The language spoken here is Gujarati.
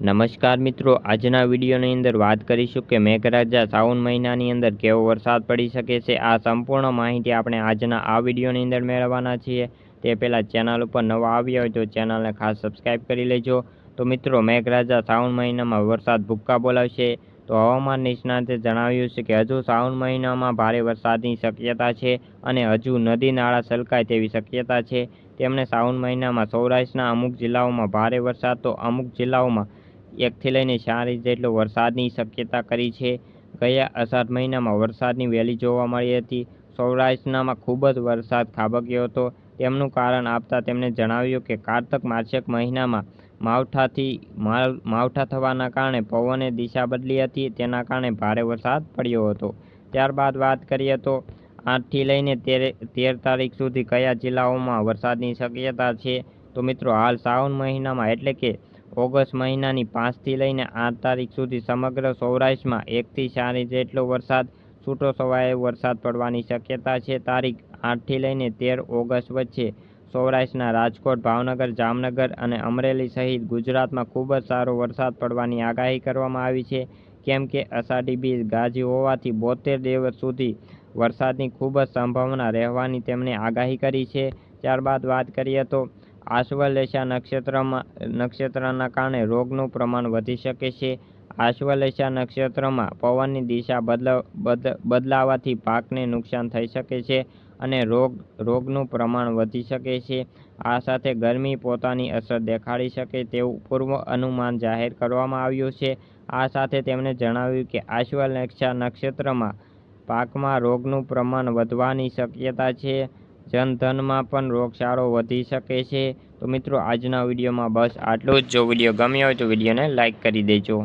નમસ્કાર મિત્રો, આજના વિડીયોની અંદર વાત કરીશું કે મેઘરાજા સાવન મહિનાની અંદર કેવો વરસાદ પડી શકે છે. આ સંપૂર્ણ માહિતી આપણે આજના આ વિડીયોની અંદર મેળવવાના છીએ. તે પહેલાં ચેનલ ઉપર નવા આવ્યા હોય તો ચેનલને ખાસ સબસ્ક્રાઈબ કરી લેજો. તો મિત્રો, મેઘરાજા સાવન મહિનામાં વરસાદ ભૂક્કા બોલાવશે. તો હવામાન નિષ્ણાતે જણાવ્યું છે કે હજુ સાવન મહિનામાં ભારે વરસાદની શક્યતા છે અને હજુ નદી નાળા છલકાય તેવી શક્યતા છે. તેમણે સાવન મહિનામાં સૌરાષ્ટ્રના અમુક જિલ્લાઓમાં ભારે વરસાદ, તો અમુક જિલ્લાઓમાં એકથી લઈને ચાર ઇંચ જેટલો વરસાદની શક્યતા કરી છે. ગયા અષાઢ મહિનામાં વરસાદની વહેલી જોવા મળી હતી. સૌરાષ્ટ્રમાં ખૂબ જ વરસાદ ખાબક્યો હતો. તેમનું કારણ આપતા તેમણે જણાવ્યું કે કારતક માર્ચક મહિનામાં માવઠાથી માવ માવઠા થવાના કારણે પવને દિશા બદલી હતી. તેના કારણે ભારે વરસાદ પડ્યો હતો. ત્યારબાદ વાત કરીએ તો આઠથી લઈને તેર તેર તારીખ સુધી કયા જિલ્લાઓમાં વરસાદની શક્યતા છે? તો મિત્રો, હાલ શ્રાવણ મહિનામાં એટલે કે ઓગસ્ટ મહિનાની પાંચથી લઈને આઠ તારીખ સુધી સમગ્ર સૌરાષ્ટ્રમાં એકથી ચાર ઇંચ જેટલો વરસાદ છૂટો છવાયો વરસાદ પડવાની શક્યતા છે. તારીખ આઠથી લઈને તેર ઓગસ્ટ વચ્ચે સૌરાષ્ટ્રના રાજકોટ, ભાવનગર, જામનગર અને અમરેલી સહિત ગુજરાતમાં ખૂબ જ સારો વરસાદ પડવાની આગાહી કરવામાં આવી છે. કેમ કે અષાઢી બીજ ગાજી હોવાથી બોતેર દિવસ સુધી વરસાદની ખૂબ જ સંભાવના રહેવાની તેમણે આગાહી કરી છે. ત્યારબાદ વાત કરીએ તો આશ્વલેષા નક્ષત્રમાં, નક્ષત્રના કારણે રોગનું પ્રમાણ વધી શકે છે. આશ્વલેષા નક્ષત્રમાં પવનની દિશા બદલા, બદ, બદલાવાથી પાકને નુકસાન થઈ શકે છે અને રોગ, રોગનું પ્રમાણ વધી શકે છે. આ સાથે ગરમી પોતાની અસર દેખાડી શકે તેવું પૂર્વ અનુમાન જાહેર કરવામાં આવ્યું છે. આ સાથે તેમણે જણાવ્યું કે આશ્વલેશા નક્ષત્રમાં પાકમાં રોગનું પ્રમાણ વધવાની શક્યતા છે. જનધનમાં પણ રોગચાળો વધી શકે છે. તો મિત્રો, આજના વિડીયોમાં બસ આટલું જ. જો વીડિયો ગમ્યો હોય તો વિડીયોને લાઇક કરી દેજો.